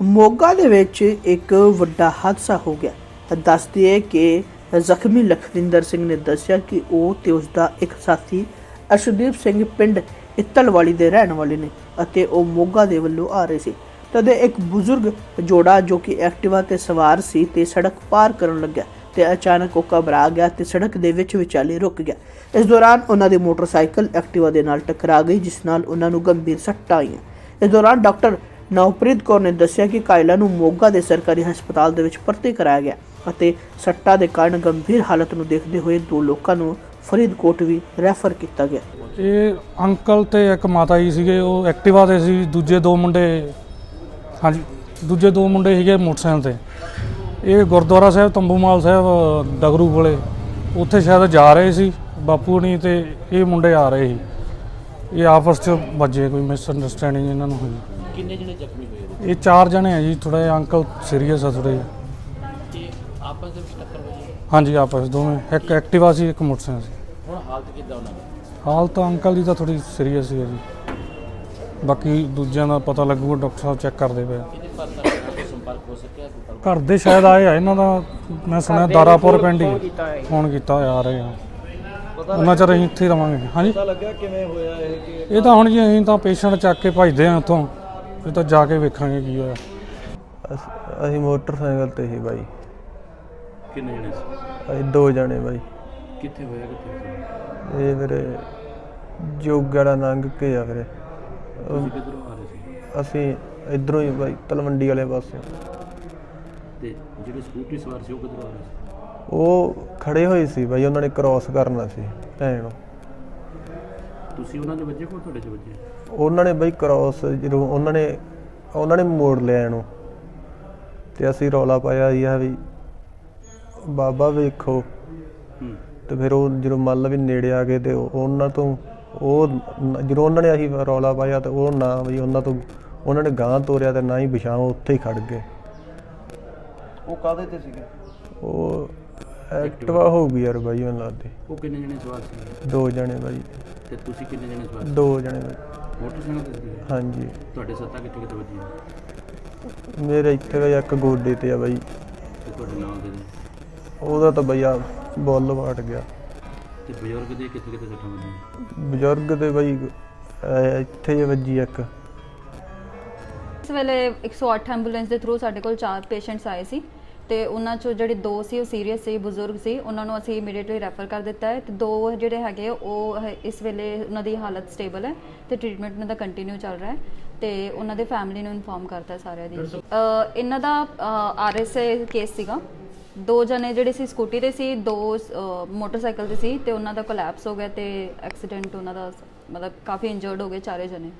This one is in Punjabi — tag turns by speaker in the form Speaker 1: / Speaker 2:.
Speaker 1: ਮੋਗਾ ਦੇ ਵਿੱਚ ਇੱਕ ਵੱਡਾ ਹਾਦਸਾ ਹੋ ਗਿਆ। ਦੱਸਦੀ ਹੈ ਕਿ ਜ਼ਖਮੀ ਲਖਵਿੰਦਰ ਸਿੰਘ ਨੇ ਦੱਸਿਆ ਕਿ ਉਹ ਤੇ ਉਸ ਦਾ ਇੱਕ ਸਾਥੀ ਅਸ਼ਦੀਪ ਸਿੰਘ ਪਿੰਡ ਇੱਤਲਵਾਲੀ ਦੇ ਰਹਿਣ ਵਾਲੇ ਨੇ ਅਤੇ ਉਹ ਮੋਗਾ ਦੇ ਵੱਲੋਂ ਆ ਰਹੇ ਸੀ। ਤਦੇ ਇੱਕ ਬਜ਼ੁਰਗ ਜੋੜਾ ਜੋ ਕਿ ਐਕਟਿਵਾ ਤੇ ਸਵਾਰ ਸੀ ਤੇ ਸੜਕ ਪਾਰ ਕਰਨ ਲੱਗਾ ਤੇ ਅਚਾਨਕ ਉਹ ਘਬਰਾ ਗਿਆ ਤੇ ਸੜਕ ਦੇ ਵਿੱਚ ਵਿਚਾਲੇ ਰੁਕ ਗਿਆ। ਇਸ ਦੌਰਾਨ ਉਹਨਾਂ ਦੀ ਮੋਟਰਸਾਈਕਲ ਐਕਟਿਵਾ ਦੇ ਨਾਲ ਟਕਰਾ ਗਈ, ਜਿਸ ਨਾਲ ਉਹਨਾਂ ਨੂੰ ਗੰਭੀਰ ਸੱਟਾਂ ਆਈਆਂ। ਇਸ ਦੌਰਾਨ ਡਾਕਟਰ ਨਵਪ੍ਰੀਤ ਕੌਰ ਨੇ ਦੱਸਿਆ ਕਿ ਕਾਇਲਾ ਨੂੰ ਮੋਗਾ ਦੇ ਸਰਕਾਰੀ ਹਸਪਤਾਲ ਦੇ ਵਿੱਚ ਭਰਤੀ ਕਰਾਇਆ ਗਿਆ ਅਤੇ ਸੱਟਾਂ ਦੇ ਕਾਰਨ ਗੰਭੀਰ ਹਾਲਤ ਨੂੰ ਦੇਖਦੇ ਹੋਏ ਦੋ ਲੋਕਾਂ ਨੂੰ ਫਰੀਦਕੋਟ ਵੀ ਰੈਫਰ ਕੀਤਾ ਗਿਆ।
Speaker 2: ਇਹ ਅੰਕਲ ਤੇ ਇੱਕ ਮਾਤਾ ਜੀ ਸੀਗੇ, ਉਹ ਐਕਟਿਵਾ ਤੇ ਸੀ, ਦੂਜੇ ਦੋ ਮੁੰਡੇ, ਹਾਂਜੀ, ਦੂਜੇ ਦੋ ਮੁੰਡੇ ਸੀਗੇ ਮੋਟਰਸਾਈਕਲ ਤੇ। ਇਹ ਗੁਰਦੁਆਰਾ ਸਾਹਿਬ, ਤੰਬੂਮਾਲ ਸਾਹਿਬ, ਡਗਰੂ ਕੋਲੇ, ਉੱਥੇ ਸ਼ਾਇਦ ਜਾ ਰਹੇ ਸੀ, ਬਾਪੂ ਹਣੀ ਤੇ ਇਹ ਮੁੰਡੇ ਆ ਰਹੇ ਸੀ। ਇਹ ਆਪਸ ਚ ਵੱਜੇ ਕੋਈ ਮਿਸ ਅੰਡਰਸਟੈਂਡਿੰਗ ਇਹਨਾਂ ਨੂੰ ਹੋਈ।
Speaker 3: ਕਿੰਨੇ ਜਣੇ ਜ਼ਖਮੀ ਹੋਏ
Speaker 2: ਇਹ ਚਾਰ ਜਣੇ ਆ ਜੀ ਥੋੜਾ ਜਿਹਾ ਅੰਕਲ ਸੀਰੀਅਸ ਆ ਥੋੜੇ
Speaker 3: ਤੇ ਆਪਸ ਦੇ ਵਿੱਚ ਟੱਕਰ ਹੋਈ
Speaker 2: ਹਾਂਜੀ ਆਪਸ ਦੋਵੇਂ। ਇੱਕ ਐਕਟਿਵਾ ਸੀ ਇੱਕ ਮੋਟਰਸਾਈਕਲ ਸੀ।
Speaker 3: ਹੁਣ ਹਾਲਤ ਕਿੱਦਾਂ ਉਹਨਾਂ ਦੀ?
Speaker 2: ਹਾਲਤ ਅੰਕਲ ਦੀ ਤਾਂ ਥੋੜੀ ਸੀਰੀਅਸ ਹੀ ਹੈ ਜੀ। ਬਾਕੀ ਦੂਜਿਆਂ ਦਾ ਪਤਾ ਲੱਗੂਗਾ ਡਾਕਟਰ ਸਾਹਿਬ ਚੈੱਕ ਕਰਦੇ ਪਏ ਆ।
Speaker 3: ਇਹਦੇ ਪਰ ਤੁਹਾਡੇ ਨਾਲ ਕੋਈ ਸੰਪਰਕ ਹੋ ਸਕਿਆ ਕੋਈ ਗੱਲ
Speaker 2: ਘਰ ਦੇ ਸ਼ਾਇਦ ਆਏ ਆ ਇਹਨਾਂ ਦਾ ਮੈਂ ਸੁਣਿਆ ਦਾਰਾਪੁਰ ਪਿੰਡ ਹੀ ਫੋਨ ਕੀਤਾ ਹੋਇਆ ਆ ਰਹੇ ਆ। ਉਹਨਾਂ ਚਿਰ ਅਸੀਂ ਇੱਥੇ ਹੀ ਰਵਾਂਗੇ। ਹਾਂਜੀ।
Speaker 4: ਪਤਾ ਲੱਗਿਆ ਕਿਵੇਂ ਹੋਇਆ ਇਹ ਕਿ
Speaker 2: ਇਹ ਤਾਂ ਹੁਣ ਜੀ ਅਸੀਂ ਤਾਂ ਪੇਸ਼ੈਂਟ ਚੱਕ ਕੇ ਭਜਦੇ ਆ ਉੱਥੋਂ ਇਹ ਤਾਂ ਜਾ ਕੇ ਵੇਖਾਂਗੇ ਕੀ ਹੋਇਆ।
Speaker 4: ਅਸ- ਅਸੀਂ ਮੋਟਰਸਾਈਕਲ ਤੇ ਸੀ ਬਾਈ।
Speaker 3: ਕਿੰਨੇ ਜਣੇ ਸੀ?
Speaker 4: ਅਸੀਂ ਦੋ ਜਣੇ ਬਾਈ।
Speaker 3: ਕਿੱਥੇ ਹੋਇਆ ਕਿੱਥੇ
Speaker 4: ਇਹ ਵੀਰੇ ਜੋਗੜਾ ਲੰਘ ਕੇ ਆ ਵੀਰੇ।
Speaker 3: ਤੁਸੀਂ ਕਿੱਧਰੋਂ ਆ ਰਹੇ ਸੀ?
Speaker 4: ਅਸੀਂ ਇਧਰੋਂ ਹੀ ਬਾਈ ਤਲਵੰਡੀ ਵਾਲੇ ਪਾਸੇ
Speaker 3: ਤੇ ਜਿਹੜੇ ਸਕੂਟਰੀ ਸਵਾਰ ਸੀ ਉਹ ਕਿੱਧਰੋਂ ਆ ਰਹੇ ਸੀ?
Speaker 4: ਉਹ ਖੜੇ ਹੋਏ ਸੀ ਬਾਈ ਉਹਨਾਂ ਨੇ ਕ੍ਰਾਸ ਕਰਨਾ ਸੀ ਭੈਣ ਨੂੰ।
Speaker 3: ਤੁਸੀਂ ਉਹਨਾਂ ਦੇ ਵੱਜੇ ਕੋਲ ਤੁਹਾਡੇ ਚ ਵੱਜੇ?
Speaker 4: ਉਹਨਾਂ ਨੇ ਬਾਈ ਕ੍ਰਾਸ ਜਦੋਂ ਉਹਨਾਂ ਨੇ ਉਹਨਾਂ ਨੇ ਮੋੜ ਲਿਆ ਇਹਨੂੰ। ਤੇ ਅਸੀਂ ਰੌਲਾ ਪਾਇਆ ਜੀ ਆ ਵੀ ਬਾਬਾ ਵੇਖੋ।
Speaker 3: ਹੂੰ।
Speaker 4: ਤੇ ਫਿਰ ਉਹ ਜਦੋਂ ਮੰਨ ਲਾ ਵੀ ਨੇੜੇ ਆ ਗਏ ਤੇ ਉਹ- ਉਹਨਾਂ ਤੋਂ ਉਹ ਨ- ਜਦੋਂ ਉਹਨਾਂ ਨੇ ਅਸੀਂ ਰੌਲਾ ਪਾਇਆ ਤੇ ਉਹ ਨਾ ਵੀ ਉਹਨਾਂ ਤੋਂ ਉਹਨਾਂ ਨੇ ਗਾਂ ਤੋਰਿਆ ਤੇ ਨਾ ਹੀ ਵਿਛਾਂ ਉੱਥੇ ਹੀ ਖੜ ਗਏ।
Speaker 5: ਉਹ ਕਾਦੇ ਤੇ ਸੀਗੇ?
Speaker 4: ਉਹ ਐਕਟਿਵਾ ਹੋ ਗਈ ਯਾਰ ਬਾਈ ਮੈਨੂੰ ਲੱਗਦੀ
Speaker 3: ਉਹ ਕਿੰਨੇ ਜਣੇ ਸਵਾਰ ਸੀ?
Speaker 4: ਦੋ ਜਣੇ ਬਾਈ।
Speaker 3: ਤੇ ਤੁਸੀਂ ਕਿੰਨੇ ਜਣੇ ਸਵਾਰ ਸੀ?
Speaker 4: ਦੋ ਜਣੇ ਬਾਈ।
Speaker 3: ਮੋਟਰਸਾਈਕਲ ਤੇ ਸੀ
Speaker 4: ਹਾਂਜੀ।
Speaker 3: ਤੁਹਾਡੇ ਸੱਟਾਂ ਕਿੱਥੇ ਕਿੱਥੇ ਵੱਜੀਆਂ?
Speaker 4: ਮੇਰੇ ਇੱਥੇ ਬਾਈ ਇੱਕ ਗੋਡੇ ਤੇ ਆ ਬਾਈ।
Speaker 3: ਤੇ ਤੁਹਾਡੇ ਨਾਲ ਦੇ
Speaker 4: ਉਹਦਾ ਤਾਂ ਬਈ ਆ ਬੁੱਲ ਵਾਟ ਗਿਆ।
Speaker 3: ਤੇ ਬਜ਼ੁਰਗ ਦੇ ਕਿੱਥੇ ਕਿੱਥੇ ਸੱਟਾਂ ਵੱਜੀਆਂ?
Speaker 4: ਬਜ਼ੁਰਗ ਦੇ ਬਾਈ ਅਹ ਇੱਥੇ ਜੇ ਵੱਜੀ ਇੱਕ।
Speaker 6: ਇਸ ਵੇਲੇ 108 ਐਂਬੂਲੈਂਸ ਦੇ ਥਰੂ ਸਾਡੇ ਕੋਲ ਚਾਰ ਪੇਸ਼ੈਂਟਸ ਆਏ ਸੀ। ਤੇ ਉਹਨਾਂ ਚੋਂ ਜਿਹੜੇ ਦੋ ਸੀ ਉਹ ਸੀਰੀਅਸ ਸੀ ਬਜ਼ੁਰਗ ਸੀ ਉਹਨਾਂ ਨੂੰ ਅਸੀਂ ਇਮੀਡੀਏਟਲੀ ਰੈਫਰ ਕਰ ਦਿੱਤਾ ਹੈ ਤੇ ਦੋ ਜਿਹੜੇ ਹੈਗੇ ਉਹ ਇਸ ਵੇਲੇ ਉਹਨਾਂ ਦੀ ਹਾਲਤ ਸਟੇਬਲ ਹੈ ਤੇ ਟ੍ਰੀਟਮੈਂਟ ਉਹਨਾਂ ਦਾ ਕੰਟੀਨਿਊ ਚੱਲ ਰਿਹਾ ਹੈ ਤੇ ਉਹਨਾਂ ਦੇ ਫੈਮਿਲੀ ਨੂੰ ਇਨਫੋਰਮ ਕਰਤਾ ਸਾਰਿਆਂ ਦੀ। ਇਹਨਾਂ ਦਾ ਆਰਐਸਏ ਕੇਸ ਸੀਗਾ। ਦੋ ਜਣੇ ਜਿਹੜੇ ਸੀ ਸਕੂਟੀ ਤੇ ਸੀ ਦੋ ਮੋਟਰਸਾਈਕਲ ਤੇ ਸੀ ਤੇ ਉਹਨਾਂ ਦਾ ਕੋਲੈਪਸ ਹੋ ਗਿਆ ਤੇ ਐਕਸੀਡੈਂਟ ਉਹਨਾਂ ਦਾ ਮਤਲਬ ਕਾਫੀ ਇੰਜਰਡ ਹੋ ਗਏ ਚਾਰੇ ਜਣੇ।